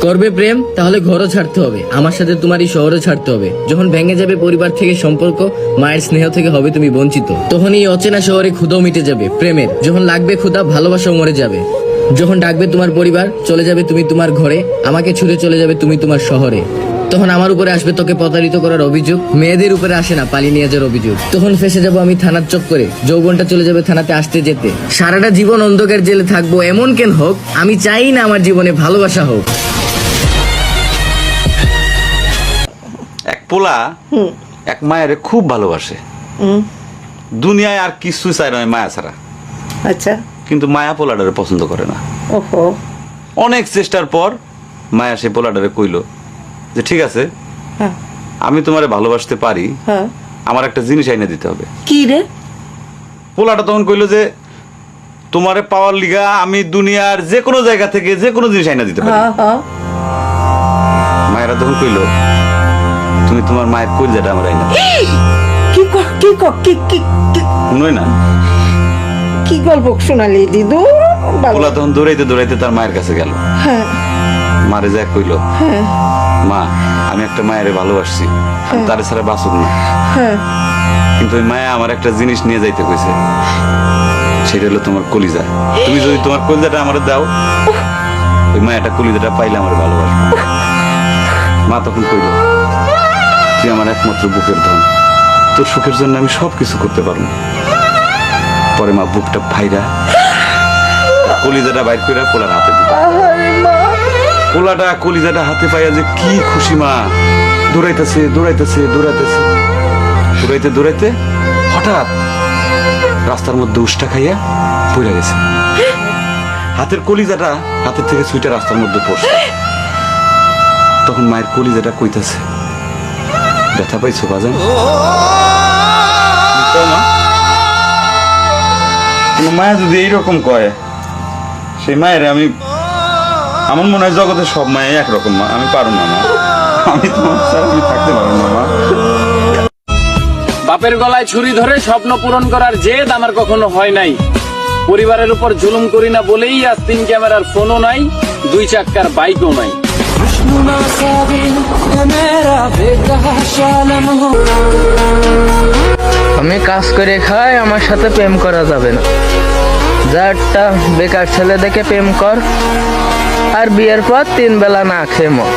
করবে প্রেম, তাহলে ঘরও ছাড়তে হবে। আমার সাথে তোমার এই শহরও ছাড়তে হবে। যখন ভেঙে যাবে পরিবার থেকে সম্পর্ক, মায়ের স্নেহ থেকে হবে তুমি বঞ্চিত। তখন এই অচেনা শহরে ক্ষুদাও মিটে যাবে, প্রেমের। যখন লাগবে ক্ষুদা, ভালোবাসাও মরে যাবে। যখন ডাকবে তোমার পরিবার, চলে যাবে তুমি তোমার ঘরে, আমাকে ছুড়ে চলে যাবে তুমি তোমার শহরে। তখন আমার উপরে আসবে তোকে প্রতারিত করার অভিযোগ, মেয়েদের উপরে আসে না, পালিয়ে নিয়ে যাওয়ার অভিযোগ। তখন ফেসে যাব আমি থানার চক্করে, যৌবনটা চলে যাবে থানাতে আসতে যেতে। সারাটা জীবন অন্ধকার জেলে থাকব, এমন কেন হোক, আমি চাই না আমার জীবনে ভালোবাসা হোক। পোলা এক মায়ের খুব ভালোবাসে। দুনিয়ায় আর কিছু চাই নয় মায়া ছাড়া। আচ্ছা। কিন্তু মায়া পোলাডারে পছন্দ করে না। ওহো। অনেক চেষ্টার পর মায়া সে পোলাডারে কইল যে ঠিক আছে হ্যাঁ। আমি তোমারে ভালোবাসতে পারি হ্যাঁ। আমার একটা জিনিস আইনা দিতে হবে। কি রে? পোলাটা তখন কইলো যে তোমারে পাওয়ার লিগা আমি দুনিয়ার যে কোনো জায়গা থেকে যে কোনো জিনিস আইনা দিতে পারি। হ্যাঁ। মায়েরা তখন কইলো তুমি তোমার মায়ের কইজাটা আমার আইনা। দাও। কি ক কি ক কি কি শুনোই না। কি গল্প শোনালি দিদু? বাবা। পোলা তখন দৌড়াইতে দৌড়াইতে তার মায়ের কাছে গেল। হ্যাঁ। মারে যা কইলো। হ্যাঁ। মা আমি একটা মায়ের ভালোবাসছি। আমি তার ছাড়া বাঁচুক না। হ্যাঁ। কিন্তু ওই মায়া আমার একটা জিনিস নিয়ে যাইতে কইছে। সেটা হলো তোমার কলিজা। তুমি যদি তোমার কলিজাটা আমার দাও ওই মায়াটা কলিজাটা পাইলে আমার ভালোবাসবে। মা তখন কইল তুই আমার একমাত্র বুকের ধন। তোর সুখের জন্য আমি সব কিছু করতে পারব। পরে মা বুকটা ফাইরা কলিজাটা বাইর করে পোলার হাতে দিল পোলাটা কলিজাটা হাতে পাইয়া যে কি খুশি মা। দৌড়াইতেছে দৌড়াইতেছে দৌড়াইতেছে। দৌড়াইতে দৌড়াইতে হঠাৎ রাস্তার মধ্যে উষ্টা খাইয়া পড়ে গেছে। হাতের কলিজাটা হাতের থেকে সুইটা রাস্তার মধ্যে পড়ছে। তখন মায়ের কলিজাটা কইতাছে ব্যথা পাইছো বাজান? কোনো মায়া যদি এইরকম কয় সেই মায়ের আমি আমার মনে হয় জগতের সব মায়ে একরকম মা আমি পারো না মা। আমি তোমার ছাড়া আমি থাকতে পারব না মা। বাপের গলায় ছুরি ধরে স্বপ্ন পূরণ করার জেদ আমার কখনো হয় নাই। পরিবারের উপর জুলুম করি না বলেই আজ তিন ক্যামেরার ফোনও নাই দুই চাক্কার বাইকও নাই। আমি কাজ করে খাই, আমার সাথে প্রেম করা যাবে না। যারটা বেকার ছেলে দেখে প্রেম কর, আর বিয়ের পর তিন বেলা না খেয়ে মর।